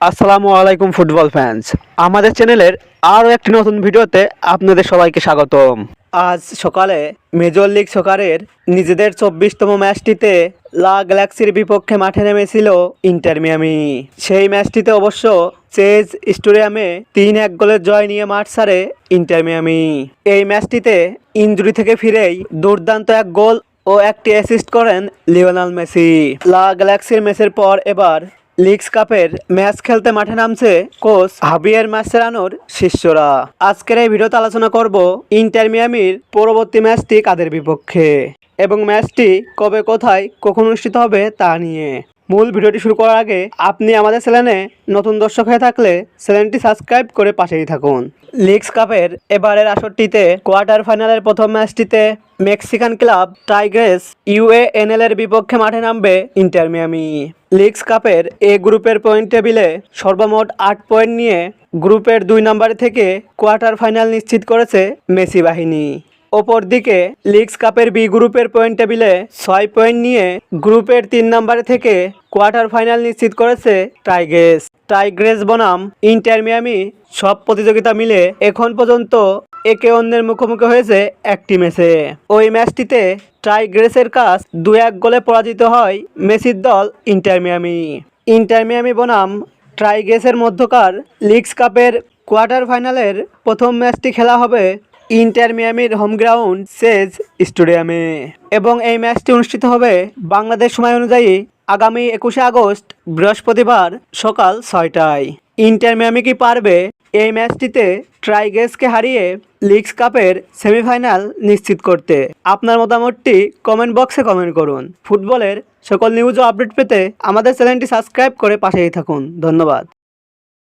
আসসালামু আলাইকুম football fans আমাদের চ্যানেলের আরও একটি নতুন ভিডিওতে আপনাদের সবাইকে স্বাগতম। আজ সকালে মেজর লিগ সকারের নিজেদের চব্বিশতম ম্যাচটিতে লা গ্যালাক্সির বিপক্ষে মাঠে নেমেছিল ইন্টার মিয়ামি। সেই ম্যাচটিতে অবশ্য চেজ স্টেডিয়ামে তিন এক গোলের জয় নিয়ে মাঠ সারে ইন্টার মিয়ামি। এই ম্যাচটিতে ইনজুরি থেকে ফিরেই দুর্দান্ত এক গোল ও একটি অ্যাসিস্ট করেন লিওনাল মেসি। লা গ্যালাক্সির ম্যাচের পর এবার লিগস কাপের ম্যাচ খেলতে মাঠে নামছে কোচ হাবিয়ার মাসেরানোর শিষ্যরা। আজকের এই ভিডিওতে আলোচনা করব ইন্টার মিয়ামির পরবর্তী ম্যাচটি কাদের বিপক্ষে এবং ম্যাচটি কবে, কোথায়, কখন অনুষ্ঠিত হবে তা নিয়ে। মূল ভিডিওটি শুরু করার আগে আপনি আমাদের চ্যানেলে নতুন দর্শক হয়ে থাকলে চ্যানেলটি সাবস্ক্রাইব করে পাশেই থাকুন। লিগস কাপের এবারের আসরটিতে কোয়ার্টার ফাইনালের প্রথম ম্যাচটিতে মেক্সিকান ক্লাব টাইগ্রেস ইউএএনএল এর বিপক্ষে মাঠে নামবে ইন্টার মিয়ামি। লিগস কাপের এ গ্রুপের পয়েন্ট টেবিলে সর্বমোট আট পয়েন্ট নিয়ে গ্রুপের দুই নম্বরে থেকে কোয়ার্টার ফাইনাল নিশ্চিত করেছে মেসি বাহিনী। অপরদিকে, লিগস কাপের বি গ্রুপের পয়েন্ট টেবিলে ছয় পয়েন্ট নিয়ে গ্রুপের তিন নম্বরে থেকে কোয়ার্টার ফাইনাল নিশ্চিত করেছে টাইগ্রেস। টাইগ্রেস বনাম, ইন্টার মিয়ামি সব প্রতিযোগিতা মিলে এখন পর্যন্ত একে অন্যের মুখোমুখি হয়েছে একটি ম্যাচে। ওই ম্যাচটিতে টাইগ্রেসের কাজ দু এক গোলে পরাজিত হয় মেসির দল ইন্টার মিয়ামি। ইন্টার মিয়ামি বনাম ট্রাইগ্রেসের মধ্যকার লিগস কাপের কোয়ার্টার ফাইনালের প্রথম ম্যাচটি খেলা হবে ইন্টার মিয়ামির হোম গ্রাউন্ড সেজ স্টেডিয়ামে এবং এই ম্যাচটি অনুষ্ঠিত হবে বাংলাদেশ সময় অনুযায়ী আগামী একুশে আগস্ট, বৃহস্পতিবার সকাল ছয়টায়। ইন্টার মিয়ামি কি পারবে? এই ম্যাচটিতে ট্রাইগেসকে হারিয়ে লিগস কাপের সেমিফাইনাল নিশ্চিত করতে। আপনার মতামতটি কমেন্ট বক্সে কমেন্ট করুন। ফুটবলের সকল নিউজ ও আপডেট পেতে আমাদের চ্যানেলটি সাবস্ক্রাইব করে পাশেই থাকুন। ধন্যবাদ।